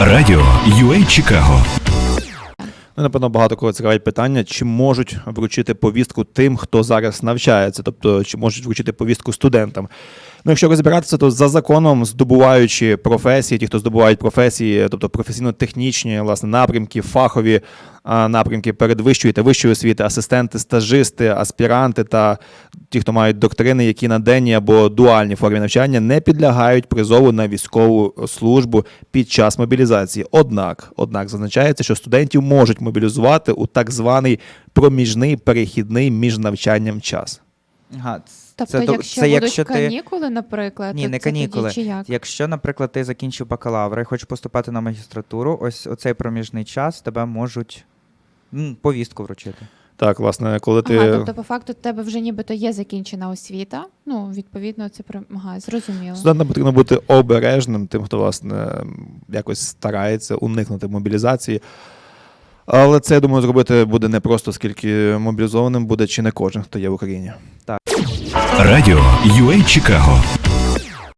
Радіо UA Чикаго. Ну, напевно, багато кого цікавить питання, чи можуть вручити повістку тим, хто зараз навчається, тобто чи можуть вручити повістку студентам. Ну, якщо розбиратися, то за законом, здобуваючи професії, ті, хто здобувають професії, тобто професійно-технічні власне напрямки, фахові напрямки передвищої та вищої освіти, асистенти, стажисти, аспіранти та ті, хто мають доктрини, які на денній або дуальній формі навчання, не підлягають призову на військову службу під час мобілізації. Однак, однак зазначається, що студентів можуть мобілізувати у так званий проміжний перехідний між навчанням час. Ага, Тобто, це, до- якщо це будуть якщо ти. канікули, наприклад, Ні, то не це тоді канікули. чи як? Якщо, наприклад, ти закінчив бакалавра і хочеш поступати на магістратуру, ось оцей проміжний час тебе можуть м, повістку вручити. Так, власне, коли ти. Ага, тобто, по факту, в тебе вже нібито є закінчена освіта. Ну, відповідно, це про ага, зрозуміло. Студентам потрібно бути обережним, тим, хто власне якось старається уникнути мобілізації. Але це, я думаю, зробити буде непросто, оскільки мобілізованим буде чи не кожен, хто є в Україні. Радіо UA Чикаго.